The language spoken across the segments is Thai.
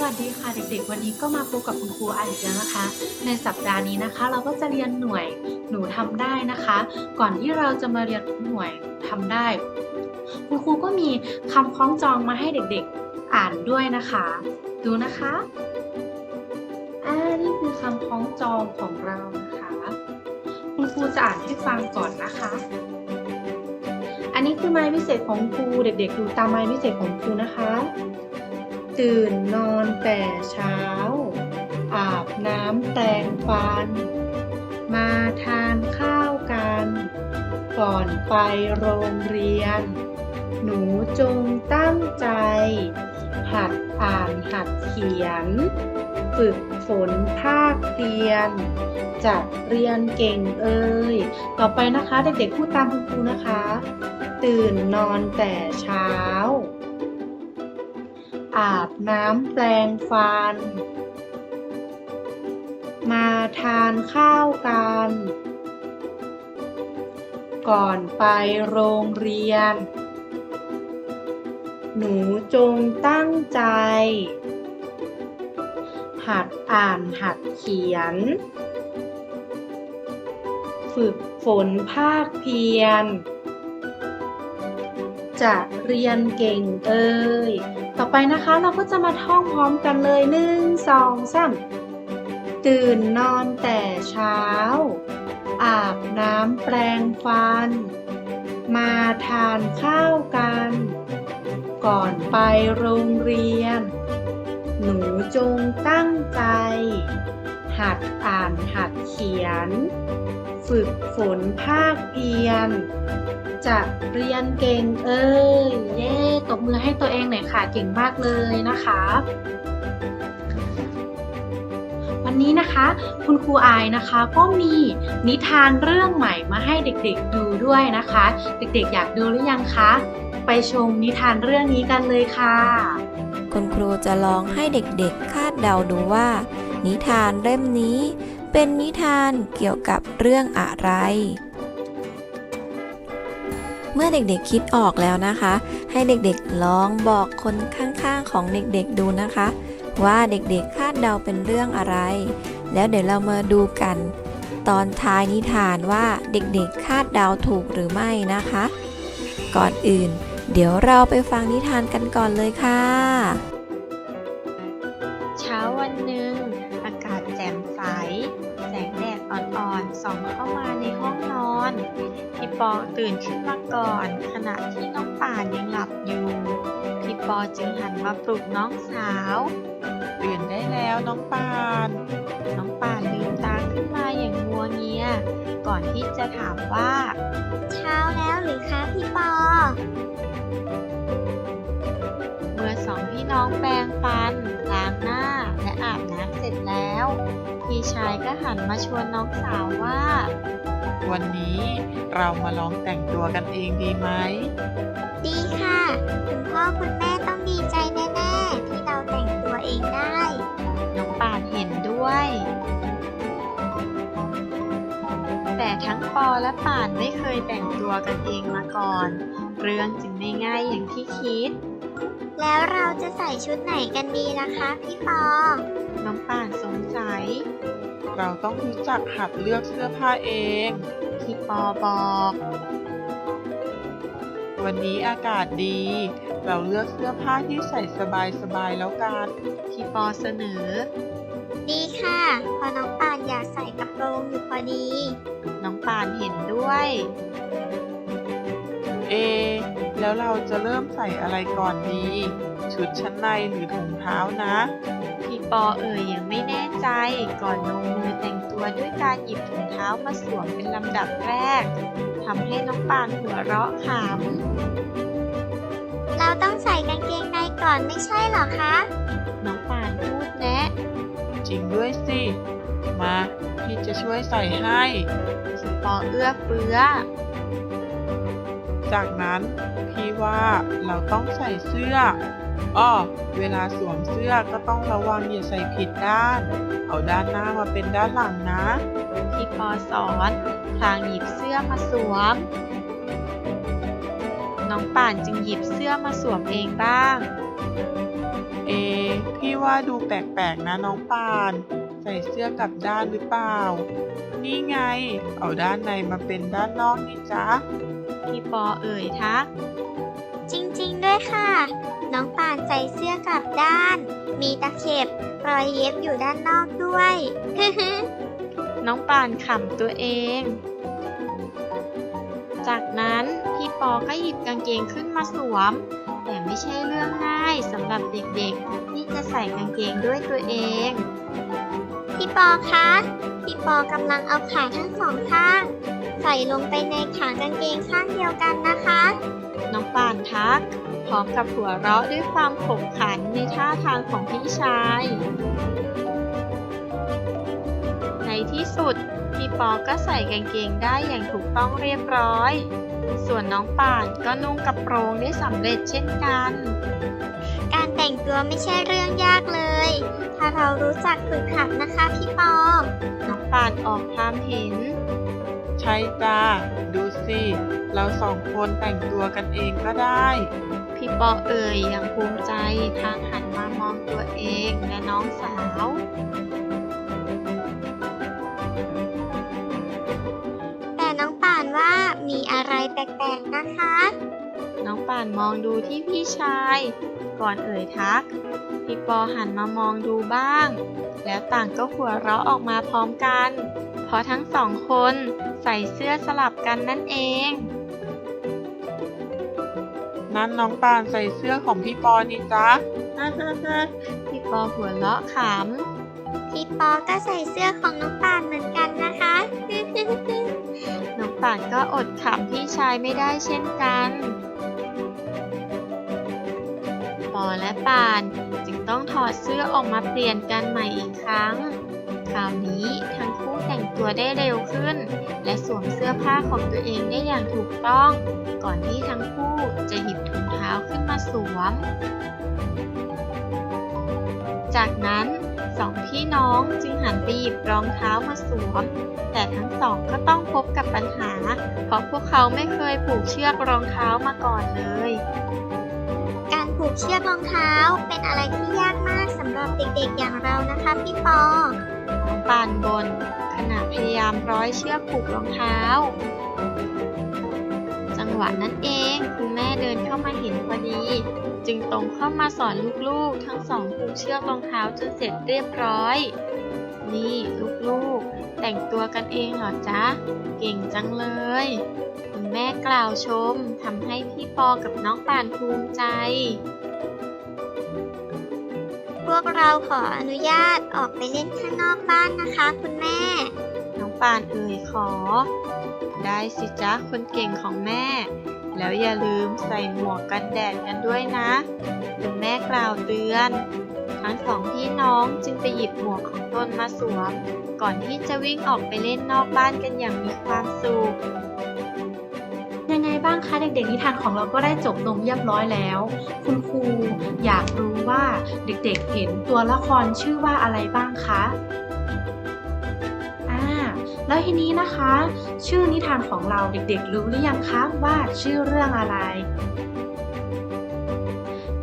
วัสดีค่ะเด็กๆ วันนี้ก็มาพบกับคุณครูอาอีกแล้วนะคะ ในสัปดาห์นี้นะคะ เราก็จะเรียนหน่วยหนูทำได้นะคะ ก่อนที่เราจะมาเรียนหน่วยทำได้ คุณครูก็มีคำคล้องจองมาให้เด็กๆอ่านด้วยนะคะ ดูนะคะอ่านี่คือคำคล้องจองของเรานะคะ คุณครูจะอ่านให้ฟังก่อนนะคะ อันนี้คือไม้พิเศษของครูเด็กๆ ดูตามไม้พิเศษของครูนะคะ ตื่นนอนแต่เช้า อาบน้ำแต่งฟัน มาทานข้าวกัน ก่อนไปโรงเรียน หนูจงตั้งใจ หัดอ่านหัดเขียน ฝึกฝนภาคเรียนจะเรียนเก่งเอ่ย ต่อไปนะคะเด็กๆพูดตามคุณครูนะคะ ตื่นนอนแต่เช้า อาบน้ำแปลงฟัน มาทานข้าวกัน ก่อนไปโรงเรียน หนูจงตั้งใจ หัดอ่านหัดเขียน ฝึกฝนภาคเพียรจะเรียนเก่งเอ่ย ต่อไปนะคะเราก็จะมาท่องพร้อมกันเลยหนึ่งสองสามตื่นนอนแต่เช้า อาบน้ำแปลงฟัน มาทานข้าวกัน ก่อนไปโรงเรียน หนูจงตั้งใจ หัดอ่านหัดเขียน ฝึกฝนภาคเพียรจะเรียนเก่งเอ้ยเย้ตบมือให้ตัวเองหน่อยค่ะเก่งมากเลยนะคะ วันนี้นะคะคุณครูอายนะคะก็มีนิทานเรื่องใหม่มาให้เด็กๆดูด้วยนะคะ เด็กๆอยากดูหรือยังคะ ไปชมนิทานเรื่องนี้กันเลยค่ะ คุณครูจะลองให้เด็กๆคาดเดาดูว่า นิทานเล่มนี้ เป็นนิทานเกี่ยวกับเรื่องอะไร เมื่อเด็กๆคิดออกแล้วนะคะ ให้เด็กๆลองบอกคนข้างๆของเด็กๆดูนะคะ ว่าเด็กๆคาดเดาเป็นเรื่องอะไร แล้วเดี๋ยวเรามาดูกัน ตอนท้ายนิทานว่าเด็กๆคาดเดาถูกหรือไม่นะคะ ก่อนอื่น เดี๋ยวเราไปฟังนิทานกันก่อนเลยค่ะ นขึ้นมาก่อน ขณะที่น้องป่านยังหลับอยู่ พี่ปอจึงหันมาปลุกน้องสาวตื่นได้แล้วน้องปาน น้องป่านลืมตาขึ้นมาอย่างงัวเงีย ก่อนที่จะถามว่า เช้าแล้วหรือคะพี่ปอ เมื่อสองพี่น้องแปรงฟันล้างหน้าและอาบน้ำเสร็จแล้ว พี่ชายก็หันมาชวนน้องสาวว่า วันนี้เรามาลองแต่งตัวกันเองดีไหม ดีค่ะ คุณพ่อคุณแม่ต้องดีใจแน่ๆ ที่เราแต่งตัวเองได้ น้องป่านเห็นด้วย แต่ทั้งปอและป่านไม่เคยแต่งตัวกันเองมาก่อน เรื่องจึงไม่ง่ายอย่างที่คิด แล้วเราจะใส่ชุดไหนกันดีล่ะคะพี่ปอ น้องป่านสงสัย เราต้องรู้จักหัดเลือกเสื้อผ้าเองพี่ปอบอก วันนี้อากาศดี เราเลือกเสื้อผ้าที่ใส่สบายๆแล้วกันพี่ปอเสนอ ดีค่ะเพอน้องป่านอยากใส่กระโปรงอยู่พอดี น้องป่านเห็นด้วย เอ แล้วเราจะเริ่มใส่อะไรก่อนดี ชุดชั้นในหรือถุงเท้านะ พี่ปอเอ่ยยังไม่แน่ ใจ ก่อนลงมือแต่งตัวด้วยการหยิบถุงเท้ามาสวมเป็นลำดับแรกทำให้น้องปานหัวเราะขเราต้องใส่กางเกงในก่อนไม่ใช่เหรอคะำน้องปานพูดแนะ จริงด้วยสิ มา พี่จะช่วยใส่ให้พี่ปอเอื้อเฟื้อ จากนั้นพี่ว่าเราต้องใส่เสื้ออ้อเวลาสวมเสื้อก็ต้องระวังอย่าใส่ผิดด้าน เอาด้านหน้ามาเป็นด้านหลังนะพี่ปอสอนพลางหยิบเสื้อมาสวมนน้องป่านจึงหยิบเสื้อมาสวมเองบ้าง เอ พี่ว่าดูแปลกๆนะน้องปาน ใส่เสื้อกลับด้านหรือเปล่า นี่ไง เอาด้านในมาเป็นด้านนอกนี่จ๊ะ พี่ปอเอ่ยทัก จริงๆด้วยค่ะ น้องป่านใส่เสื้อกลับด้าน มีตะเข็บรอยเย็บอยู่ด้านนอกด้วยน้องป่านขำตัวเอง จากนั้นพี่ปอก็หยิบกางเกงขึ้นมาสวม แต่ไม่ใช่เรื่องง่ายสำหรับเด็กๆ ที่จะใส่กางเกงด้วยตัวเอง พี่ปอคะ พี่ปอกำลังเอาขาทั้งสองข้าง ใส่ลงไปในขากางเกงข้างเดียวกันนะคะ น้องป่านทัก พร้อมกับหัวเราะด้วยความขบขันในท่าทางของพี่ชาย ในที่สุดพี่ปอก็ใส่กางเกงได้อย่างถูกต้องเรียบร้อย ส่วนน้องป่านก็นุ่งกระโปรงได้สำเร็จเช่นกัน การแต่งตัวไม่ใช่เรื่องยากเลย ถ้าเรารู้จักฝึกหัดนะคะพี่ปอ น้องป่านออกความเห็น ใช่จ้า ดูสิ เราสองคนแต่งตัวกันเองก็ได้ พี่ปอเอ่ยอย่างภูมิใจทางหันมามองตัวเองและน้องสาว แต่น้องป่านว่ามีอะไรแปลกๆนะคะ น้องป่านมองดูที่พี่ชาย ก่อนเอ่ยทัก พี่ปอหันมามองดูบ้าง แล้วต่างก็หัวเราะออกมาพร้อมกัน เพราะทั้งสองคน ใส่เสื้อสลับกันนั่นเอง นั้นน้องปานใส่เสื้อของพี่ปอนี่จ๊ะพี่ปอหัวเราะขพี่ปอก็ใส่เสื้อของน้องป่านเหมือนกันนะคะำน้องป่านก็อดขำพี่ชายไม่ได้เช่นกันปอและป่านจึงต้องถอดเสื้อออกมาเปลี่ยนกันใหม่อีกครั้ง คราวนี้ทั้งคู่แต่งตัวได้เร็วขึ้น และสวมเสื้อผ้าของตัวเองได้อย่างถูกต้อง ก่อนที่ทั้งคู่จะหยิบถุงเท้าขึ้นมาสวม จากนั้นสองพี่น้องจึงหันไปหยิบรองเท้ามาสวม แต่ทั้งสองก็ต้องพบกับปัญหา เพราะพวกเขาไม่เคยผูกเชือกรองเท้ามาก่อนเลย การผูกเชือกรองเท้าเป็นอะไรที่ยากมากสำหรับเด็กๆอย่างเรานะคะพี่ปอ ปานบน ขณะพยายามร้อยเชือกผูกรองเท้า จังหวะนั้นเองคุณแม่เดินเข้ามาเห็นพอดี จึงตรงเข้ามาสอนลูกๆ ทั้งสองผูกเชือกรองเท้าจนเสร็จเรียบร้อย นี่ลูกๆ แต่งตัวกันเองเหรอจ๊ะ เก่งจังเลย คุณแม่กล่าวชมทำให้พี่ปอกับน้องปานภูมิใจ วกเราขออนุญาตออกไปเล่นข้างนอกบ้านนะคะ คุณแม่ น้องปานเอ่ยขอ ได้สิจ๊ะคนเก่งของแม่ แล้วอย่าลืมใส่หมวกกันแดดกันด้วยนะ คุณแม่กล่าวเตือน ทั้งสองพี่น้องจึงไปหยิบหมวกของตนมาสวม ก่อนที่จะวิ่งออกไปเล่นนอกบ้านกันอย่างมีความสุขยังไงบ้างคะเด็กๆนิทานของเราก็ได้จบลงเรียบร้อยแล้ว คุณครูอยากรู้ ว่าเด็กๆเห็นตัวละครชื่อว่าอะไรบ้างคะอาแล้วทีนี้นะคะ ชื่อนิทานของเราเด็กๆ รู้หรือยังคะว่าชื่อเรื่องอะไร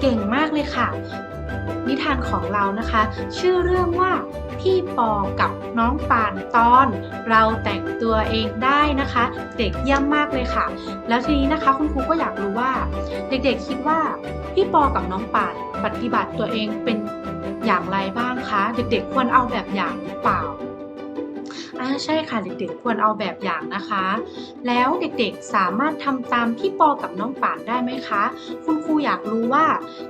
เก่งมากเลยค่ะ นิทานของเรานะคะ ชื่อเรื่องว่าพี่ปอกับน้องปานตอน เราแต่งตัวเองได้นะคะ เด็กเยี่ยมมากเลยค่ะ แล้วทีนี้นะคะคุณครูก็อยากรู้ว่า เด็กๆคิดว่าพี่ปอกับน้องปานปฏิบัติตัวเองเป็นอย่างไรบ้างคะ เด็กๆควรเอาแบบอย่างหรือเปล่าอ่า ใช่ค่ะ เด็กๆ ควรเอาแบบอย่างนะคะ แล้วเด็กๆสามารถทำตามพี่ปอกับน้องป่านได้ไหมคะ คุณครูอยากรู้ว่า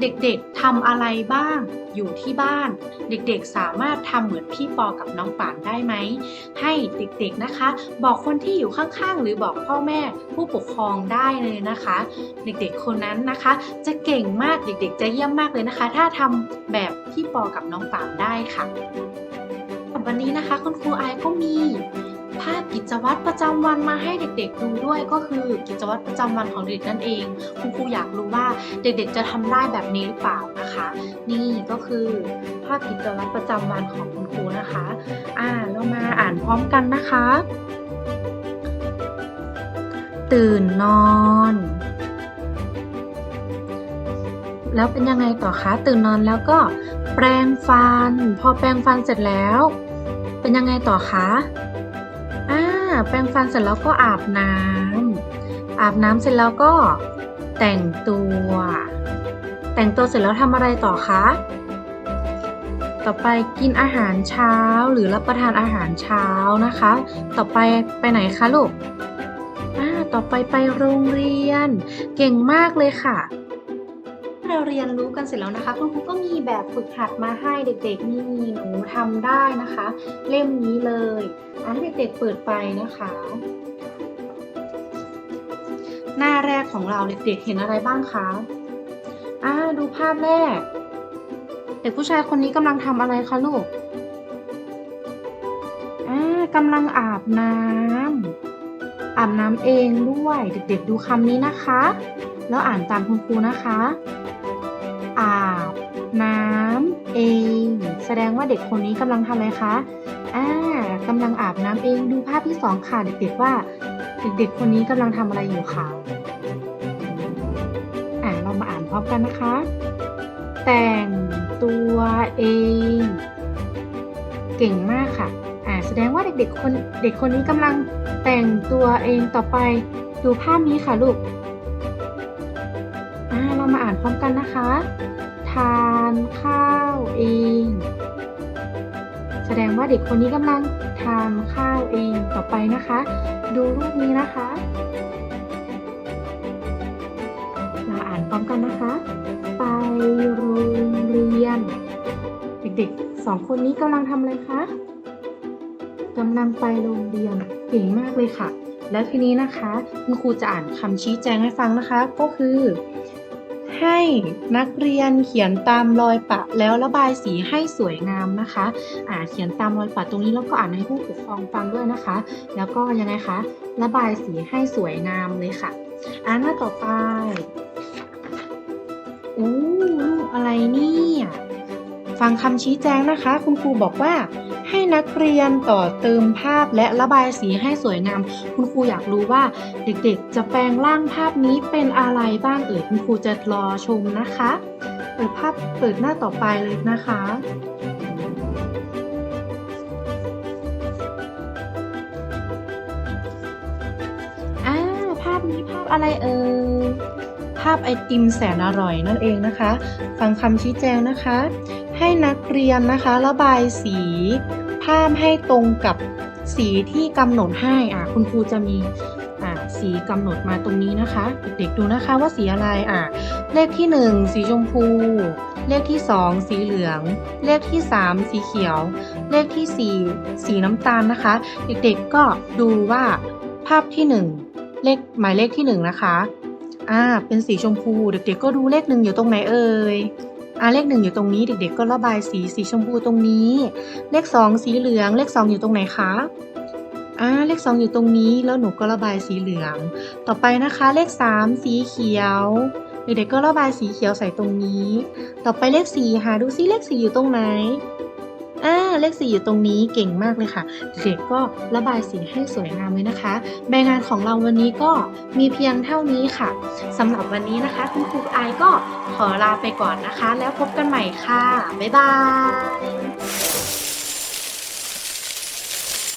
เด็กๆทำอะไรบ้างอยู่ที่บ้าน เด็กๆสามารถทำเหมือนพี่ปอกับน้องป่านได้ไหม ให้เด็กๆนะคะ บอกคนที่อยู่ข้างๆ หรือบอกพ่อแม่ผู้ปกครองได้เลยนะคะ เด็กๆคนนั้นนะคะ จะเก่งมากเด็กๆ จะเยี่ยมมากเลยนะคะ ถ้าทำแบบพี่ปอกับน้องป่านได้ค่ะ วันนี้นะคะ คุณครูไอก็มี ภาพกิจวัตรประจำวันมาให้เด็กๆดูด้วยก็คือกิจวัตรประจำวันของเด็กนั่นเอง คุณครูอยากรู้ว่าเด็กๆจะทำได้แบบนี้หรือเปล่านะคะ นี่ก็คือ ภาพกิจวัตรประจำวันของคุณครูนะคะ อ่าเรามาอ่านพร้อมกันนะคะ ตื่นนอนแล้วเป็นยังไงต่อคะ ตื่นนอนแล้วก็แปรงฟัน พอแปรงฟันเสร็จแล้ว เป็นยังไงต่อคะอ่าแปรงฟันเสร็จแล้วก็อาบน้ำอาบน้ำเสร็จแล้วก็แต่งตัว แต่งตัวเสร็จแล้วทำอะไรต่อคะ ต่อไปกินอาหารเช้าหรือรับประทานอาหารเช้านะคะ ต่อไปไปไหนคะลูก อ่า ต่อไปไปโรงเรียน เก่งมากเลยค่ะ เราเรียนรู้กันเสร็จแล้วนะคะคุณครูก็มีแบบฝึกหัดมาให้เด็กๆ นี่หนูทำได้นะคะ เล่มนี้เลยอะให้เด็กๆเปิดไปนะคะ หน้าแรกของเราเด็กๆเห็นอะไรบ้างคะอ่าดูภาพแรก เด็กผู้ชายคนนี้กำลังทำอะไรคะลูกอ่ากำลังอาบน้ำอาบน้ำเองด้วย เด็กๆดูคำนี้นะคะแล้วอ่านตามคุณครูนะคะ อาบ น้ำเอง แสดงว่าเด็กคนนี้กำลังทำอะไรคะอ่ากำลังอาบน้ำเองดูภาพที่สองค่ะเด็กๆว่า เด็กๆคนนี้กำลังทำอะไรอยู่คะอ่าเรามาอ่านพร้อมกันนะคะ แต่งตัวเอง เก่งมากค่ะอ่าแสดงว่าเด็กๆคนเด็กคนนี้กำลังแต่งตัวเองต่อไปดูภาพนี้ค่ะลูก นะคะ ทานข้าวเอง แสดงว่าเด็กคนนี้กำลังทานข้าวเองต่อไปนะคะ ดูรูปนี้นะคะ เราอ่านพร้อมกันนะคะ ไปโรงเรียน เด็กๆสองคนนี้กำลังทำอะไรคะกำลังไปโรงเรียนเก่งมากเลยค่ะ แล้วทีนี้นะคะ คุณครูจะอ่านคำชี้แจงให้ฟังนะคะ ก็คือ ให้นักเรียนเขียนตามรอยปะแล้วระบายสีให้สวยงามนะคะอ่าเขียนตามรอยปะตรงนี้แล้วก็อ่านให้ผู้ปกครองฟังด้วยนะคะ แล้วก็ยังไงคะระบายสีให้สวยงามเลยค่ะอ่านหน้าต่อไปโอ้รูปอะไรเนี่ยฟังคำชี้แจงนะคะ คุณครูบอกว่า ให้นักเรียนต่อเติมภาพและระบายสีให้สวยงาม คุณครูอยากรู้ว่าเด็กๆ จะแปลงร่างภาพนี้เป็นอะไรบ้างเอ่ยคุณครูจะรอชมนะคะ เปิดภาพเปิดหน้าต่อไปเลยนะคะอ่าภาพนี้ภาพอะไรเอ่ยภาพไอติมแสนอร่อยนั่นเองนะคะ ฟังคำชี้แจงนะคะ ให้นักเรียนนะคะ ระบายสี ภาพให้ตรงกับสีที่กำหนดให้อะคุณครูจะมีอะสีกำหนดมาตรงนี้นะคะ เด็กๆดูนะคะว่าสีอะไรอะเลขที่ 1 สีชมพู เลขที่ 2 สีเหลือง เลขที่ 3 สีเขียว เลขที่ 4 สีน้ำตาลนะคะ เด็กๆก็ดูว่าภาพที่ 1 เลขหมายเลขที่ 1 นะคะอ่าเป็นสีชมพู เด็กๆก็ดูเลขหนึ่งอยู่ตรงไหนเอ่ย อ่าเลขหนึ่งอยู่ตรงนี้เด็กๆ ก็ระบายสีสีชมพูตรงนี้ เลขสองสีเหลือง เลขสองอยู่ตรงไหนคะอ่าเลขสองอยู่ตรงนี้แล้วหนูก็ระบายสีเหลือง ต่อไปนะคะ เลขสามสีเขียวเด็กๆก็ระบายสีเขียวใส่ตรงนี้ ต่อไปเลขสี่หาดูซิเลขสี่อยู่ตรงไหน เลขสี่อยู่ตรงนี้เก่งมากเลยค่ะ เด็กก็ระบายสีให้สวยงามเลยนะคะ ใบงานของเราวันนี้ก็มีเพียงเท่านี้ค่ะสำหรับวันนี้นะคะ คุณครูไอก็ขอลาไปก่อนนะคะ แล้วพบกันใหม่ค่ะ บ๊ายบาย